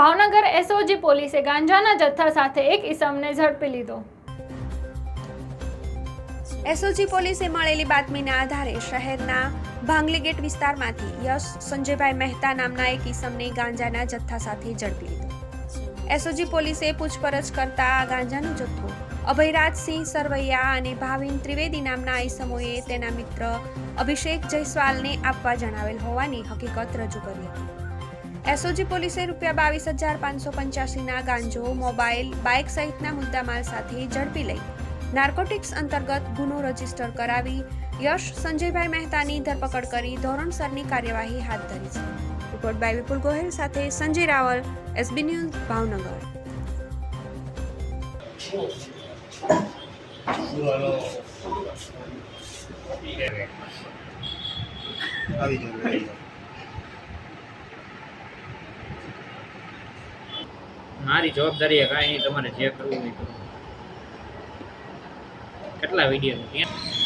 Bhavnagar SOG પોલીસે ગાંજાના જથ્થા સાથે એક ઈસમને ઝડપી લીધો. એસઓજી પોલીસે મળેલી બાતમીના આધારે શહેરના ભાંગલી ગેટ વિસ્તારમાંથી યશ સંજયભાઈ મહેતા નામના એક ઈસમને ગાંજાના જથ્થા સાથે ઝડપી લીધો. એસઓજી પોલીસે પૂછપરછ કરતા આ ગાંજાનો જથ્થો અભયરાજસિંહ સરવૈયા અને ભાવિન ત્રિવેદી નામના ઈસમોએ તેના મિત્ર અભિષેક જયસ્વાલને આપવા જણાવેલ હોવાની હકીકત રજૂ કરી હતી. એસઓજી પોલીસે રૂપિયા બાવીસ હજાર પાંચસો પંચ્યાસીના ગાંજો, મોબાઈલ, બાઇક સહિતના મુદ્દામાલ સાથે ઝડપી લઈ. નાર્કોટિક્સ અંતર્ગત ગુનો રજિસ્ટર કરાવી યશ સંજયભાઈ મહેતાની ધરપકડ કરી ધોરણસરની કાર્યવાહી હાથ ધરી છે. રિપોર્ટ બાય વિપુલ ગોહિલ સાથે સંજય રાવલ, એસબી ન્યૂઝ, ભાવનગર. આવી મારી જવાબદારી કાંઈ નહીં તમારે જે કરવું એ કરવું કેટલા વીડિયો